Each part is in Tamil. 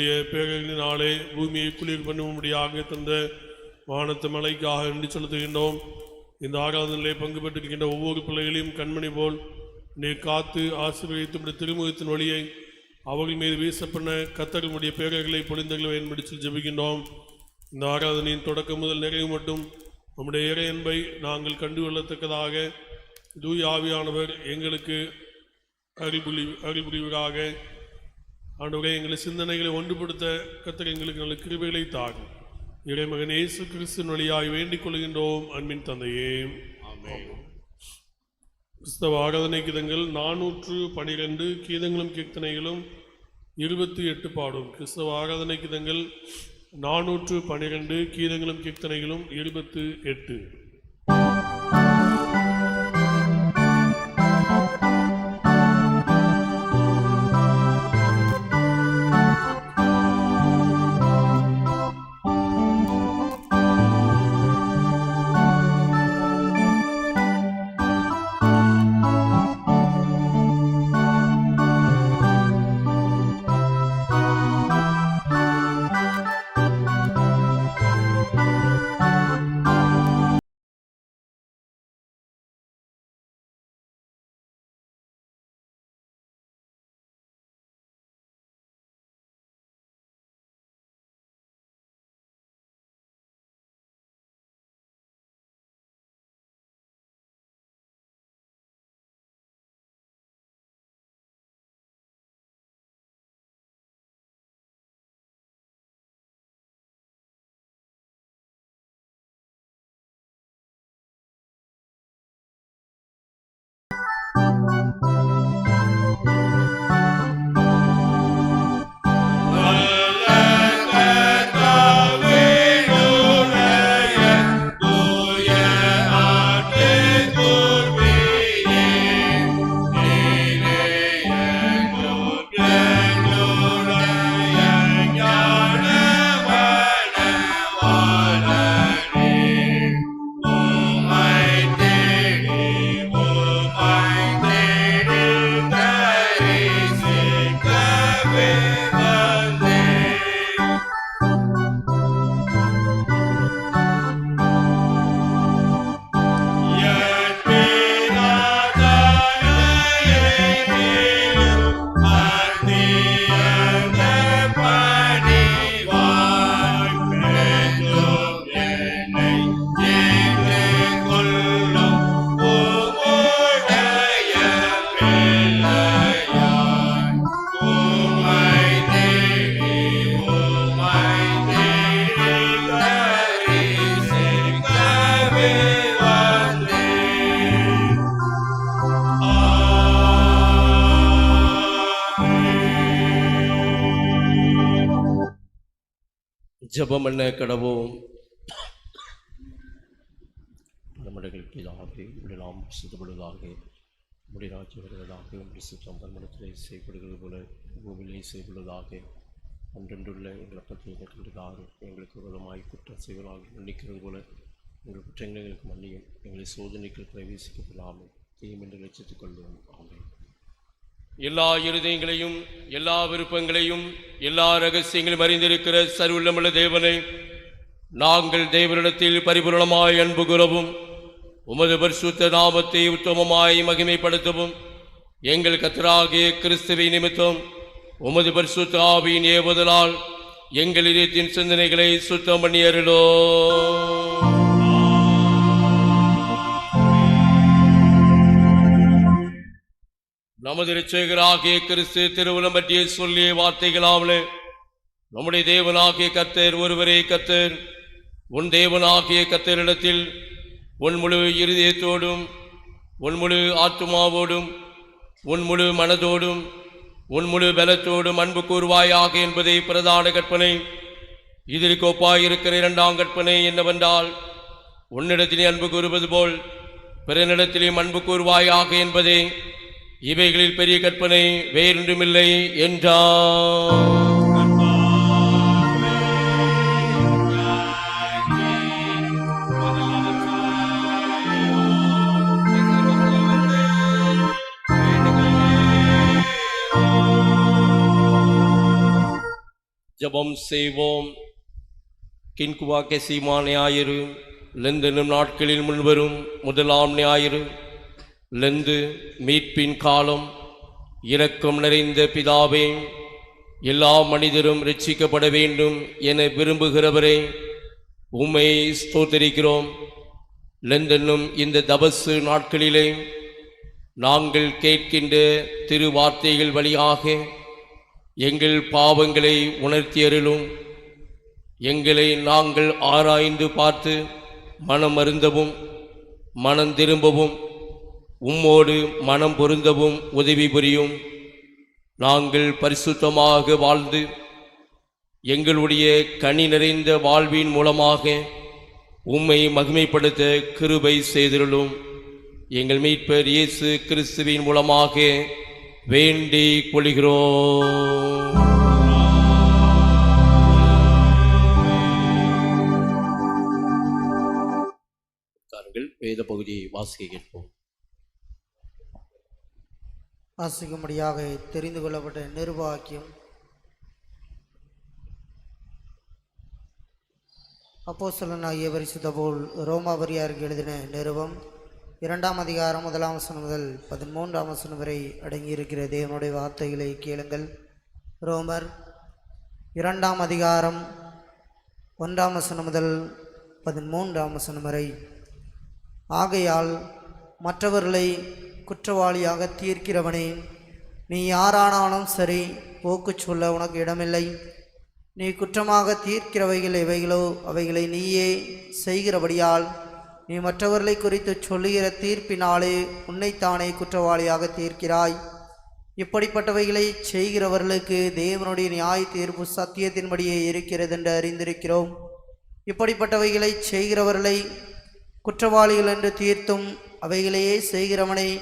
உம்முடைய பேரலினாலே பூமியை குளிர் பண்ணும்படியாக தந்த வானத்து மலைக்காக நன்றி செலுத்துகின்றோம். இந்த ஆராதனையிலே பங்கு பெற்றிருக்கின்ற ஒவ்வொரு பிள்ளைகளையும் கண்மணி போல் நீ காத்து ஆசீர்வதித்து திருமுகத்தின் வழியை அவர்கள் மீது வீசப்பண்ண கத்தர்களுடைய பேரர்களை பொழிந்தங்களை என்படி ஜெபிக்கின்றோம். இந்த ஆராதனையின் தொடக்கம் முதல் நிறைவு மட்டும் நம்முடைய இறை அன்பை நாங்கள் கண்டுகொள்ளத்தக்கதாக தூய் ஆவியானவர் எங்களுக்கு அறிபுரி அறிபுரிவராக. ஆண்டவரே எங்களை சிந்தனைகளை ஒன்றுபடுத்த கத்தர் எங்களுக்கு நல்ல கிருபைகளை தாரும். இறைமகன் இயேசு கிறிஸ்துவின் வழியாய் வேண்டிக் கொள்கின்றோம். அன்பின் தந்தையே. கிறிஸ்தவ ஆராதனை கீதங்கள் நானூற்று பனிரெண்டு கீதங்களும் கீர்த்தனைகளும் இருபத்தி எட்டு பாடும். கிறிஸ்தவ ஆராதனை கீதங்கள் நானூற்று பனிரெண்டு கீதங்களும் கீர்த்தனைகளும் இருபத்து எட்டு. ஜபம் என்ன கடவோம். நம்முடைய இதாகவே உடைய நாம் சுத்தப்படுவதாக ராஜ்யம் வருவதாக உடைய சுத்தம் பன்மடத்திலே செய்யப்படுகிறது போல பூமியிலே செய்யப்படுவதாக அன்றென்றுள்ள எங்களை பற்றி எங்களுக்கு எங்களுக்கு விதமாய் குற்றம் செய்வதாக மன்னிக்கிறது போல எங்கள் குற்றங்களை எங்களுக்கு மன்னியும் எங்களை சோதனைக்கு பிரவேசிக்கப்படாமல் தீமென்று லட்சித்துக் கொள்வோம் ஆமாம் எல்லா இருதயங்களையும் எல்லா விருப்பங்களையும் எல்லா ரகசியங்களையும் அறிந்திருக்கிற சர்வுள்ளமுள்ள தேவனை நாங்கள் தேவனிடத்தில் பரிபூரணமாய் அன்பு கூறவும் உமது பரிசுத்த நாமத்தை உத்தமமாய் மகிமைப்படுத்தவும் எங்கள் கத்தராகிய கிறிஸ்துவை நிமித்தம் உமது பரிசுத்த ஆவியின் ஏவுதலால் எங்கள் இதயத்தின் சிந்தனைகளை சுத்தம் பண்ணி அருளோ. நமது இரட்சகராகிய கிறிஸ்து திருவுளம் பற்றிய சொல்லிய வார்த்தைகளாவலே. நம்முடைய தேவனாகிய கத்தர் ஒருவரே கத்தர் உன் தேவனாகிய கத்தரிடத்தில் உன் முழு இருதயத்தோடும் உன் முழு ஆத்துமாவோடும் உன் முழு மனதோடும் உன் முழு பலத்தோடும் அன்பு கூறுவாயாக என்பதே பிரதான கற்பனை. இதற்கு ஒப்பாயிருக்கிற இரண்டாம் கற்பனை என்னவென்றால் உன்னிடத்திலே அன்பு கூறுவது போல் பிறனிடத்திலேயும் அன்பு கூறுவாயாக என்பதே இவைகளில் பெரிய கற்பனை வேறொன்றுமில்லை என்றார் ஜபம் செய்வோம். கின்குவாக்கே சீமா ஞாயிறு லெந்தனும் நாட்களில் முன்வரும் முதலாம் ஞாயிறு. லெந்து மீட்பின் காலம் இரக்கம் நிறைந்த பிதாவே எல்லா மனிதரும் ரட்சிக்கப்பட வேண்டும் என விரும்புகிறவரே உம்மை ஸ்தோத்தரிக்கிறோம். லெந்தென்னும் இந்த தபசு நாட்களிலே நாங்கள் கேட்கின்ற திருவார்த்தைகள் வழியாக எங்கள் பாவங்களை உணர்த்தியருளும். எங்களை நாங்கள் ஆராய்ந்து பார்த்து மனம் அருந்தவும் மனம் திரும்பவும் உம்மோடு மனம் பொருந்தவும் உதவி புரியும். நாங்கள் பரிசுத்தமாக வாழ்ந்து எங்களுடைய கனி நிறைந்த வாழ்வின் மூலமாக உம்மை மகிமைப்படுத்த கிருபை செய்திருளும். எங்கள் மீட்பர் இயேசு கிறிஸ்துவின் மூலமாக வேண்டி கொள்கிறோம். வேத பகுதியை வாசிக்க கேட்போம். வாசிக்கும்படியாக தெரிந்து கொள்ளப்பட்ட நிர்வாக்கியம் அப்போஸ்தலனாகிய பரிசுத்த போல் ரோமாபரியாருக்கு எழுதின நிறுவம் இரண்டாம் அதிகாரம் முதலாம் வசனம் முதல் பதிமூன்றாம் வசனம் வரை அடங்கியிருக்கிற தேவனுடைய வார்த்தைகளை கேளுங்கள். ரோமர் இரண்டாம் அதிகாரம் ஒன்றாம் வசனம் முதல் பதிமூன்றாம் வசனம் வரை ஆகையால் மற்றவர்களை குற்றவாளியாக தீர்க்கிறவனே நீ யாரானாலும் சரி போக்குச் சொல்ல உனக்கு இடமில்லை. நீ குற்றமாக தீர்க்கிறவைகள் எவைகளோ அவைகளை நீயே செய்கிறபடியால் நீ மற்றவர்களை குறித்து சொல்லுகிற தீர்ப்பினாலே உன்னைத்தானே குற்றவாளியாக தீர்க்கிறாய். இப்படிப்பட்டவைகளை செய்கிறவர்களுக்கு தேவனுடைய நியாய தீர்ப்பு சத்தியத்தின்படியே இருக்கிறது என்று அறிந்திருக்கிறோம். இப்படிப்பட்டவைகளை செய்கிறவர்களை குற்றவாளிகள் என்று தீர்த்தும் அவைகளையே செய்கிறவனை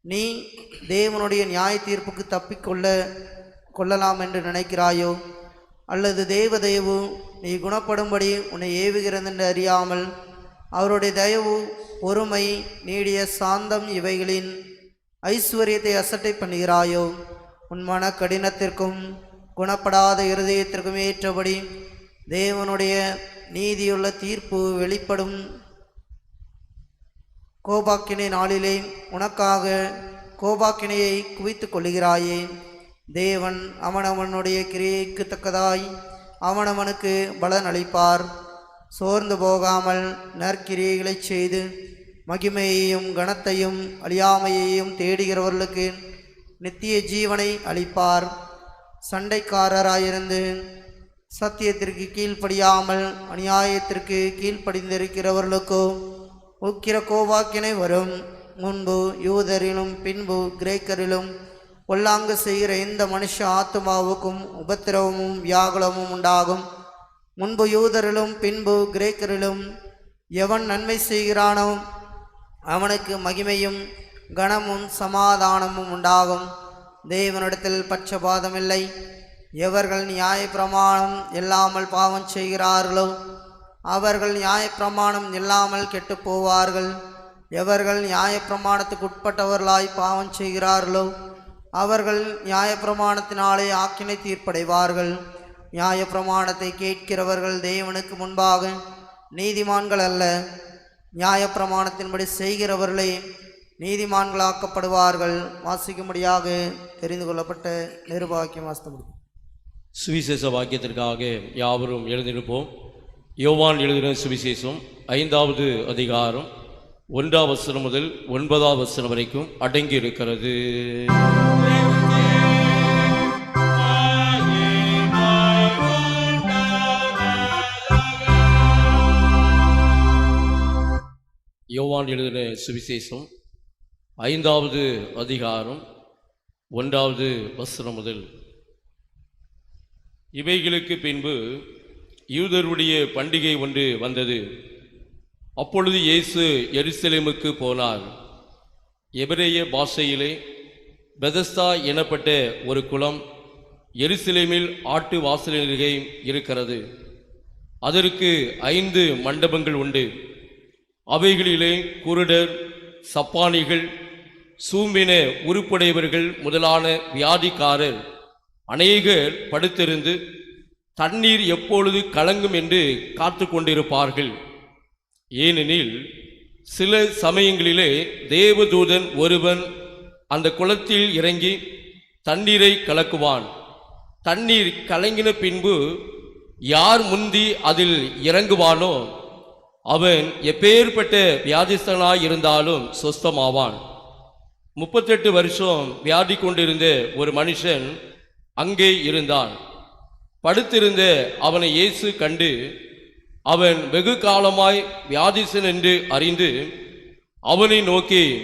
நீ தேவனுடைய நியாய தீர்ப்புக்கு தப்பிக்கொள்ள கொள்ளலாம் என்று நினைக்கிறாயோ? அல்லது தேவதயவு நீ குணப்படும்படி உன்னை ஏவுகிறது என்று அறியாமல் அவருடைய தயவு பொறுமை நீடிய சாந்தம் இவைகளின் ஐஸ்வர்யத்தை அசட்டை பண்ணுகிறாயோ? உன் மன கடினத்திற்கும் குணப்படாத இருதயத்திற்கும் ஏற்றபடி தேவனுடைய நீதியுள்ள தீர்ப்பு வெளிப்படும் கோபாக்கினை நாளிலே உனக்காக கோபாக்கினையை குவித்து கொள்கிறாயே தேவன் அவனவனுடைய கிரியைக்கு தக்கதாய் அவனவனுக்கு பலன் அளிப்பார் சோர்ந்து போகாமல் நற்கிரியைகளைச் செய்து மகிமையையும் கனத்தையும் அழியாமையையும் தேடுகிறவர்களுக்கு நித்திய ஜீவனை அளிப்பார். சண்டைக்காரராயிருந்து சத்தியத்திற்கு கீழ்ப்படியாமல் அநியாயத்திற்கு கீழ்ப்படிந்திருக்கிறவர்களுக்கோ உக்கிர கோவாக்கினை வரும். முன்பு யூதரிலும் பின்பு கிரேக்கரிலும் ஒல்லாங்கு செய்கிற எந்த மனுஷ ஆத்மாவுக்கும் உபத்திரவமும் வியாகுலமும் உண்டாகும். முன்பு யூதரிலும் பின்பு கிரேக்கரிலும் எவன் நன்மை செய்கிறானோ அவனுக்கு மகிமையும் கனமும் சமாதானமும் உண்டாகும். தேவனிடத்தில் பட்சபாதமில்லை. எவர்கள் நியாயப்பிரமாணம் இல்லாமல் பாவம் செய்கிறார்களோ அவர்கள் நியாயப்பிரமாணம் இல்லாமல் கெட்டு போவார்கள் எவர்கள் நியாயப்பிரமாணத்துக்கு உட்பட்டவர்களாய் பாவம் செய்கிறார்களோ அவர்கள் நியாயப்பிரமாணத்தினாலே ஆக்கினை தீர்ப்படைவார்கள். நியாயப்பிரமாணத்தை கேட்கிறவர்கள் தேவனுக்கு முன்பாக நீதிமான்கள் அல்ல. நியாயப்பிரமாணத்தின்படி செய்கிறவர்களே நீதிமான்களாக்கப்படுவார்கள். வாசிக்கும்படியாக தெரிந்து கொள்ளப்பட்ட நிருபாக்கியம் முடியும் சுவிசேஷ வாக்கியத்திற்காக யாவரும் எழுந்திருப்போம். யோவான் எழுதின சுவிசேஷம் ஐந்தாவது அதிகாரம் ஒன்றாம் வசனம் முதல் ஒன்பதாம் வசனம் வரைக்கும் அடங்கி இருக்கிறது யோவான் எழுதின சுவிசேஷம் ஐந்தாவது அதிகாரம் ஒன்றாவது வசனம் முதல். இவைகளுக்கு பின்பு யூதருடைய பண்டிகை ஒன்று வந்தது. அப்பொழுது இயேசு எருசலேமுக்கு போனார். எபிரேய பாஷையிலே பெதஸ்தா எனப்பட்ட ஒரு குளம் எருசலேமில் ஆட்டு வாசலினருகே இருக்கிறது. அதற்கு ஐந்து மண்டபங்கள் உண்டு. அவைகளிலே குருடர் சப்பானிகள் சூம்பின உருப்புடையவர்கள் முதலான வியாதிக்காரர் அநேகர் படுத்திருந்து தண்ணீர் எப்பொழுது கலங்கும் என்று காத்து கொண்டிருப்பார்கள் ஏனெனில் சில சமயங்களிலே தேவதூதன் ஒருவன் அந்த குளத்தில் இறங்கி தண்ணீரை கலக்குவான். தண்ணீர் கலங்கின பின்பு யார் முந்தி அதில் இறங்குவானோ அவன் எப்பேற்பட்ட வியாதிஸ்தனாய் இருந்தாலும் சொஸ்தமாவான். முப்பத்தெட்டு வருஷம் வியாதி கொண்டிருந்த ஒரு மனுஷன் அங்கே இருந்தான். படுத்திருந்த அவனை இயேசு கண்டு அவன் வெகு காலமாய் வியாதிசன் என்று அறிந்து அவனை நோக்கி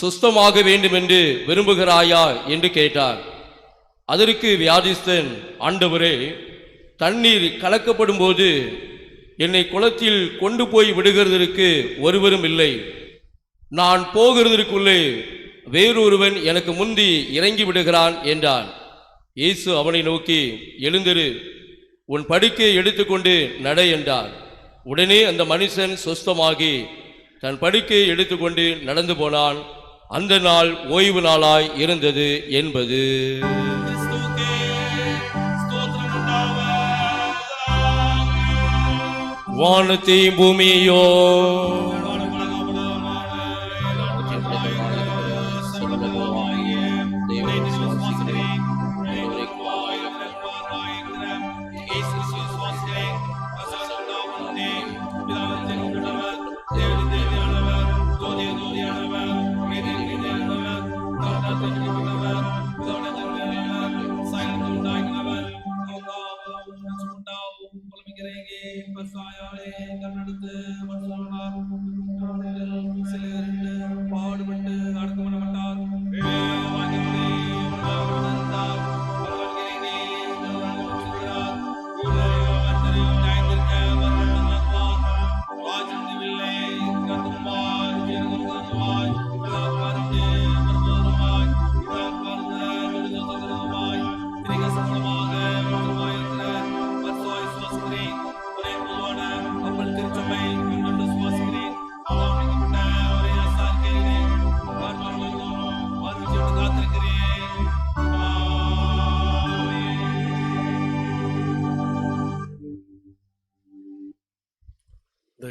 சுஸ்தமாக வேண்டுமென்று விரும்புகிறாயா? என்று கேட்டார். அதற்கு வியாதிஸ்தன் ஆண்டவரே தண்ணீர் கலக்கப்படும் போது என்னை குளத்தில் கொண்டு போய் விடுகிறதற்கு ஒருவரும் இல்லை. நான் போகிறதற்குள்ளே வேறொருவன் எனக்கு முந்தி இறங்கி விடுகிறான் என்றான். இயேசு அவனை நோக்கி எழுந்திரு உன் படுக்கையை எடுத்துக்கொண்டு நட என்றார். உடனே அந்த மனுஷன் சொஸ்தமாகி தன் படுக்கையை எடுத்துக்கொண்டு நடந்து போனான். அந்த நாள் ஓய்வு நாளாய் இருந்தது என்பது. வானத்தையும் பூமியோ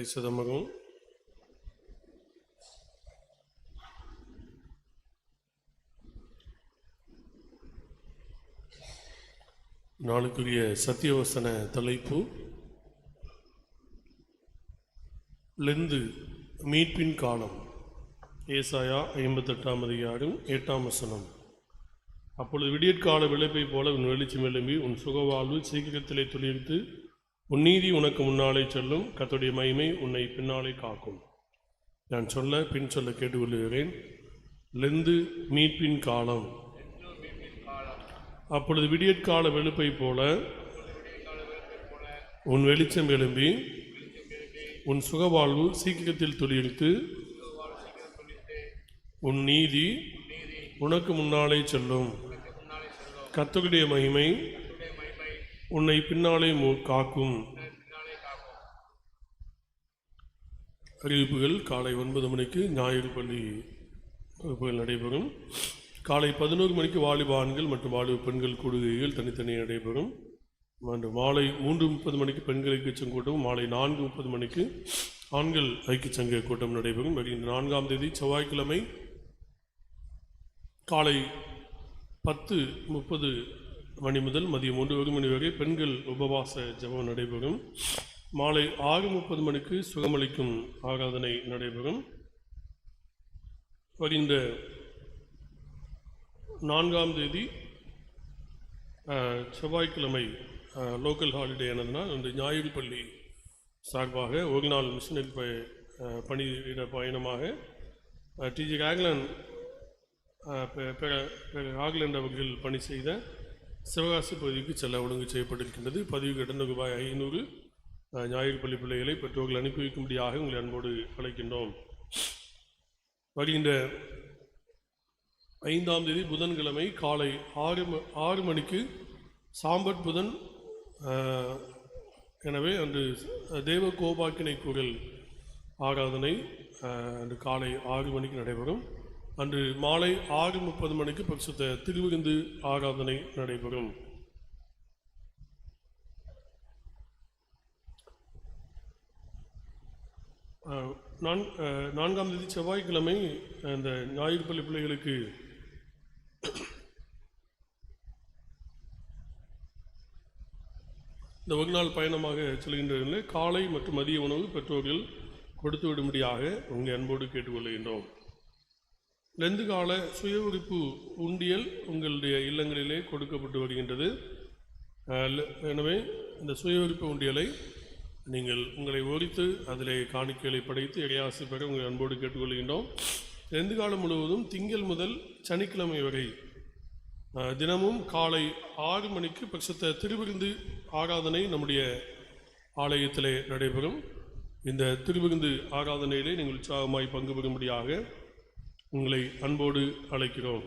தயசதமகம் நாளுக்குரிய சத்தியவசன தலைப்பு லெந்து மீட்பின் காலம் ஏசாயா ஐம்பத்தெட்டாம் அதிகாரம் எட்டாம் வசனம். அப்பொழுது விடியற்கால விளைப்பை போல உன் வெளிச்சம் எழும்பி உன் சுகவாழ்வு சீக்கிரத்திலே துளிர்த்து உன் நீதி உனக்கு முன்னாலே செல்லும். கத்துடைய மகிமை உன்னை பின்னாலே காக்கும். நான் சொல்ல பின் சொல்ல கேட்டுக்கொள்கிறேன். லெந்து மீட்பின் காலம். அப்பொழுது விடியற்கால வெளுப்பை போல உன் வெளிச்சம் எழும்பி உன் சுகவாழ்வு சீக்கிரத்தில் துளிர்த்து உன் நீதி உனக்கு முன்னாலே செல்லும். கர்த்தருடைய மகிமை உன்னை பின்னாலே மு- காக்கும். அறிவிப்புகள் காலை ஒன்பது மணிக்கு ஞாயிறு பள்ளி வகுப்புகள் நடைபெறும். காலை பதினோரு மணிக்கு வாலிப ஆண்கள் மற்றும் வாலிப பெண்கள் கூடுகைகள் தனித்தனி நடைபெறும். மற்றும் மாலை மூன்று முப்பது மணிக்கு பெண்கள் ஐக்கியச்சங்க கூட்டம் மாலை நான்கு முப்பது மணிக்கு ஆண்கள் ஐக்கியச்சங்க கூட்டம் நடைபெறும். வருகின்ற நான்காம் தேதி செவ்வாய்க்கிழமை காலை பத்து முப்பது மணி முதல் மதியம் ஒன்று ஒரு மணி வரை பெண்கள் உபவாச ஜெபம் நடைபெறும். மாலை ஆறு முப்பது மணிக்கு சுகமளிக்கும் ஆராதனை நடைபெறும். வருகின்ற நான்காம் தேதி செவ்வாய்க்கிழமை லோக்கல் ஹாலிடே ஆனதுனால் அந்த ஞாயிறு பள்ளி சார்பாக ஒரு நாள் மிஷினரி ப பணியிட பயணமாக டிஜி ராக்லன் பெ- பெ- ராக்லண்ட் அவர்கள் பணி செய்த சிவகாசி பகுதிக்கு செல்ல ஒழுங்கு செய்யப்பட்டிருக்கின்றது. பதிவு கட்டண ரூபாய் ஐநூறு ஞாயிறு பள்ளி பிள்ளைகளை பெற்றோர்கள் அனுப்பி வைக்கும்படியாக உங்களை அன்போடு அழைக்கின்றோம். வருகின்ற ஐந்தாம் தேதி புதன்கிழமை காலை ஆறு ம ஆறு மணிக்கு சாம்பட் புதன் எனவே அன்று தேவ கோபாக்கினை குரல் ஆராதனை அன்று காலை ஆறு மணிக்கு நடைபெறும். அன்று மாலை ஆறு முப்பது மணிக்கு பரிசுத்த திருவிருந்து ஆராதனை நடைபெறும். நான் நான்காம் தேதி செவ்வாய்க்கிழமை அந்த ஞாயிறு பள்ளி பிள்ளைகளுக்கு இந்த ஒரு நாள் பயணமாக செல்கின்றவர்களே காலை மற்றும் மதிய உணவு பெற்றோர்கள் கொடுத்து விடும்படியாக உங்கள் அன்போடு கேட்டுக்கொள்கின்றோம். லெந்து கால சுய உறுப்பு உண்டியல் உங்களுடைய இல்லங்களிலே கொடுக்கப்பட்டு வருகின்றது. எனவே இந்த சுய உறுப்பு உண்டியலை நீங்கள் உங்களை ஒரித்து அதிலே காணிக்கைகளை படைத்து இடையாசி பெற உங்கள் அன்போடு கேட்டுக்கொள்கின்றோம். லெந்து காலம் முழுவதும் திங்கள் முதல் சனிக்கிழமை வரை தினமும் காலை ஆறு மணிக்கு பட்சத்த திருவிருந்து ஆராதனை நம்முடைய ஆலயத்திலே நடைபெறும். இந்த திருவிருந்து ஆராதனையிலே நீங்கள் உற்சாகமாய் பங்கு பெறும்படியாக உங்களை அன்போடு அழைக்கிறோம்.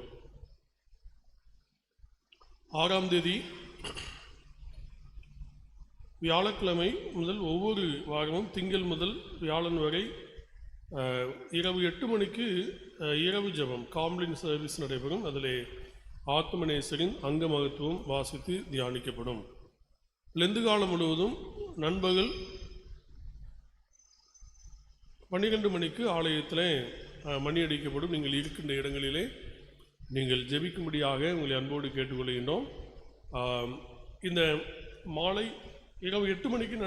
ஆறாம் தேதி வியாழக்கிழமை முதல் ஒவ்வொரு வாரமும் திங்கள் முதல் வியாழன் வரை இரவு எட்டு மணிக்கு இரவு ஜெபம் காம்ப்ளின் சர்வீஸ் நடைபெறும். அதிலே ஆத்மநேசரின் அங்க மகத்துவம் வாசித்து தியானிக்கப்படும். லெந்து காலம் முழுவதும் நண்பகல் பன்னிரெண்டு மணிக்கு ஆலயத்தில் அஹ், மணி அடிக்கப்படும். நீங்கள் இருக்கின்ற இடங்களிலே நீங்கள் ஜெபிக்கும்படியாக உங்களை அன்போடு கேட்டுக்கொள்கின்றோம். இந்த மாலை இரவு எட்டு மணிக்கு நடை